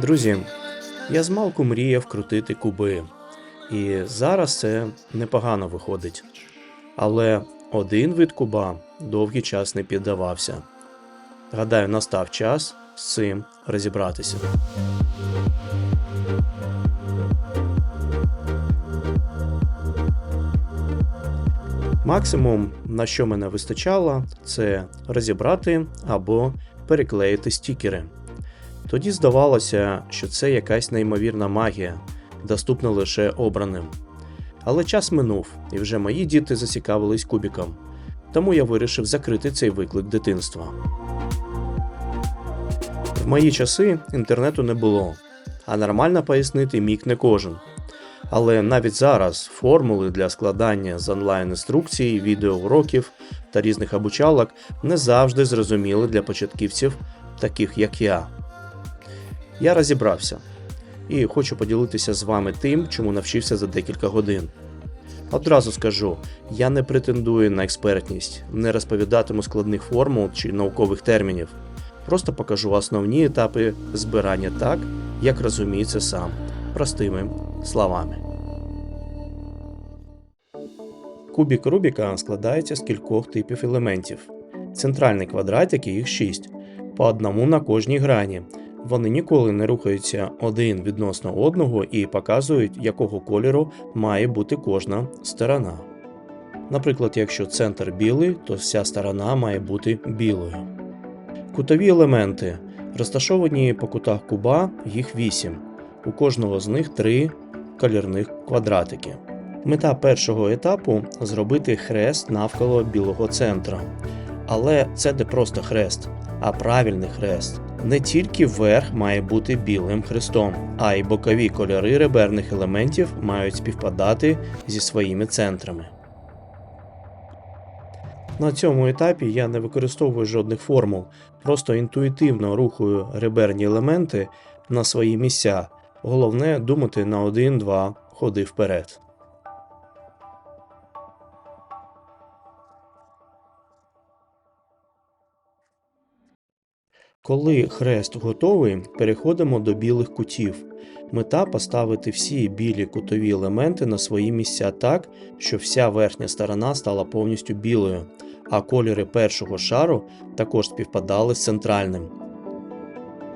Друзі, я змалку мріяв крутити куби, і зараз це непогано виходить. Але один вид куба довгий час не піддавався. Гадаю, настав час з цим розібратися. Максимум, на що мене вистачало, це розібрати або переклеїти стікери. Тоді здавалося, що це якась неймовірна магія, доступна лише обраним. Але час минув, і вже мої діти зацікавились кубіком, тому я вирішив закрити цей виклик дитинства. В мої часи інтернету не було, а нормально пояснити міг не кожен. Але навіть зараз формули для складання з онлайн-інструкцій, відеоуроків та різних обучалок не завжди зрозуміли для початківців, таких як я. Я розібрався і хочу поділитися з вами тим, чому навчився за декілька годин. Одразу скажу, я не претендую на експертність, не розповідатиму складних формул чи наукових термінів. Просто покажу основні етапи збирання так, як розумію це сам, простими словами. Кубік Рубіка складається з кількох типів елементів. Центральний квадратик і їх 6, по одному на кожній грані. Вони ніколи не рухаються один відносно одного і показують, якого кольору має бути кожна сторона. Наприклад, якщо центр білий, то вся сторона має бути білою. Кутові елементи розташовані по кутах куба, їх 8. У кожного з них 3 колірних квадратики. Мета першого етапу зробити хрест навколо білого центра. Але це не просто хрест, а правильний хрест. Не тільки верх має бути білим хрестом, а й бокові кольори реберних елементів мають співпадати зі своїми центрами. На цьому етапі я не використовую жодних формул, просто інтуїтивно рухаю реберні елементи на свої місця. Головне думати на 1-2 ходи вперед. Коли хрест готовий, переходимо до білих кутів. Мета поставити всі білі кутові елементи на свої місця так, щоб вся верхня сторона стала повністю білою, а кольори першого шару також співпадали з центральним.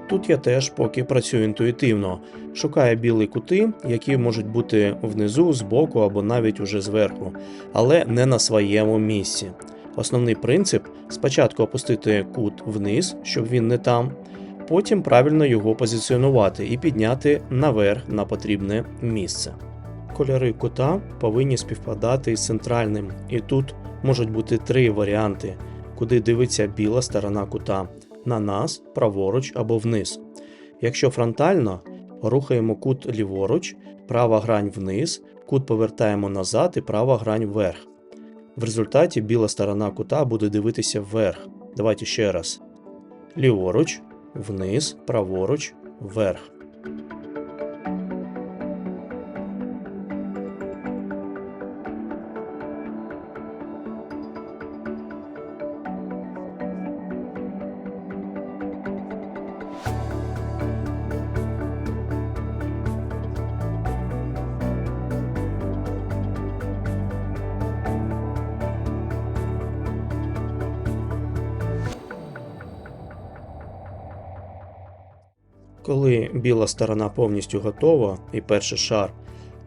Тут я теж поки працюю інтуїтивно, шукаю білі кути, які можуть бути внизу, збоку або навіть уже зверху, але не на своєму місці. Основний принцип спочатку опустити кут вниз, щоб він не там, потім правильно його позиціонувати і підняти наверх на потрібне місце. Кольори кута повинні співпадати з центральним, і тут можуть бути три варіанти, куди дивиться біла сторона кута на нас, праворуч або вниз. Якщо фронтально, рухаємо кут ліворуч, права грань вниз, кут повертаємо назад і права грань вверх. В результаті біла сторона кута буде дивитися вверх. Давайте ще раз. Ліворуч, вниз, праворуч, вверх. Коли біла сторона повністю готова і перший шар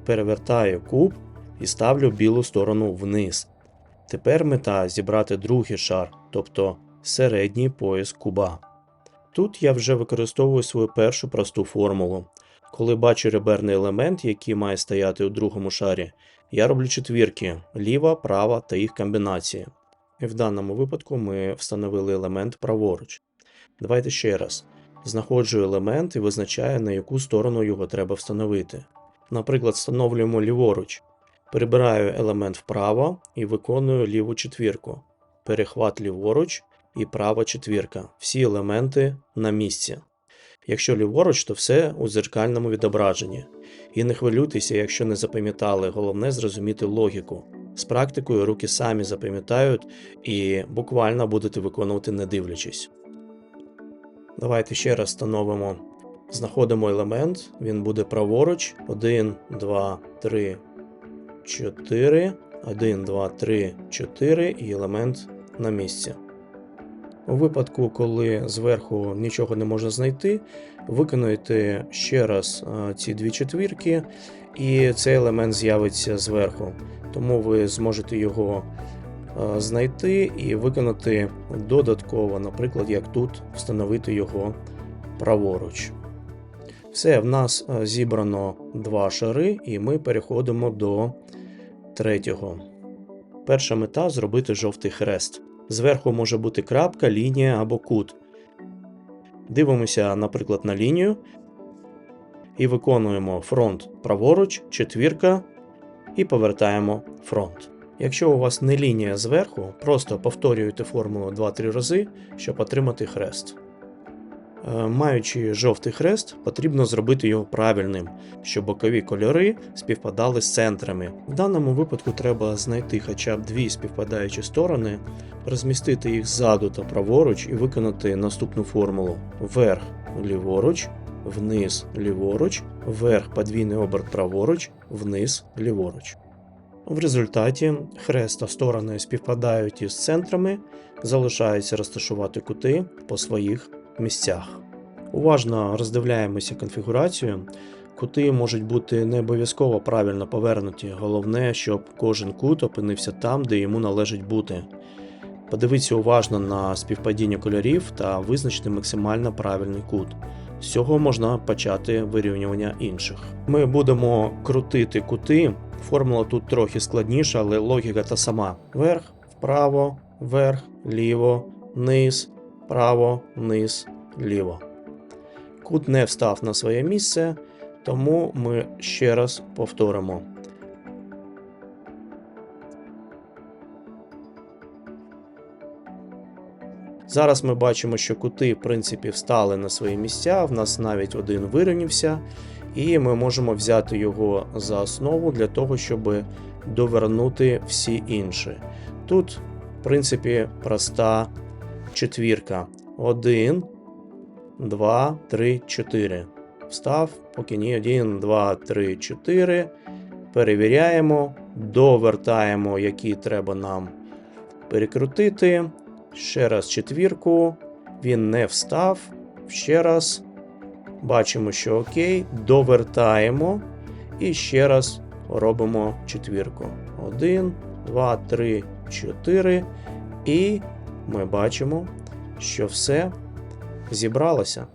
перевертаю куб і ставлю білу сторону вниз. Тепер мета зібрати другий шар, тобто середній пояс куба. Тут я вже використовую свою першу просту формулу. Коли бачу реберний елемент, який має стояти у другому шарі, я роблю четвірки ліва, права та їх комбінації. І в даному випадку ми встановили елемент праворуч. Давайте ще раз. Знаходжу елемент і визначаю, на яку сторону його треба встановити. Наприклад, встановлюємо ліворуч. Перебираю елемент вправо і виконую ліву четвірку. Перехват ліворуч і права четвірка. Всі елементи на місці. Якщо ліворуч, то все у дзеркальному відображенні. І не хвилюйтеся, якщо не запам'ятали, головне зрозуміти логіку. З практикою руки самі запам'ятають і буквально будете виконувати не дивлячись. Давайте ще раз встановимо Знаходимо елемент, він буде праворуч. 1, 2, 3, 4. 1, 2, 3, 4 і елемент на місці. У випадку, коли зверху нічого не можна знайти, виконуєте ще раз е, ці дві четвірки, і цей елемент з'явиться зверху. Тому ви зможете його знайти і виконати додатково, наприклад, як тут встановити його праворуч. Все, в нас е, зібрано два шари, і ми переходимо до третього. Перша мета зробити жовтий хрест. Зверху може бути крапка, лінія або кут. Дивимося, наприклад, на лінію і виконуємо фронт праворуч, четвірка і повертаємо фронт. Якщо у вас не лінія зверху, просто повторюєте формулу 2-3 рази, щоб отримати хрест. Е, Маючи жовтий хрест, потрібно зробити його правильним, щоб бокові кольори співпадали з центрами. В даному випадку треба знайти хоча б дві співпадаючі сторони, розмістити їх ззаду та праворуч і виконати наступну формулу: вверх ліворуч, вниз ліворуч, вверх подвійний оберт праворуч, вниз ліворуч. В результаті хрест та сторони співпадають із центрами, залишається розташувати кути по своїх місцях. Уважно роздивляємося конфігурацію. Кути можуть бути не обов'язково правильно повернуті, головне, щоб кожен кут опинився там, де йому належить бути. Подивіться уважно на співпадіння кольорів та визначте максимально правильний кут. З цього можна почати вирівнювання інших. Ми будемо крутити кути. Формула тут трохи складніша, але логіка та сама. Вверх, вправо, вверх, ліво, низ, право, низ, ліво. Кут не встав на своє місце, тому ми ще раз повторимо. Зараз ми бачимо, що кути, в принципі, встали на свої місця, в нас навіть один вирівнявся, і ми можемо взяти його за основу для того, щоб довернути всі інші. Тут, в принципі, проста четвірка. 1, 2, 3, 4. Встав, поки ні, 1, 2, 3, 4. Перевіряємо, довертаємо, які треба нам перекрутити. Ще раз четвірку. Він не встав. Ще раз. Бачимо, що окей. Довертаємо. І ще раз робимо четвірку. 1, 2, 3, 4. І ми бачимо, що все зібралося.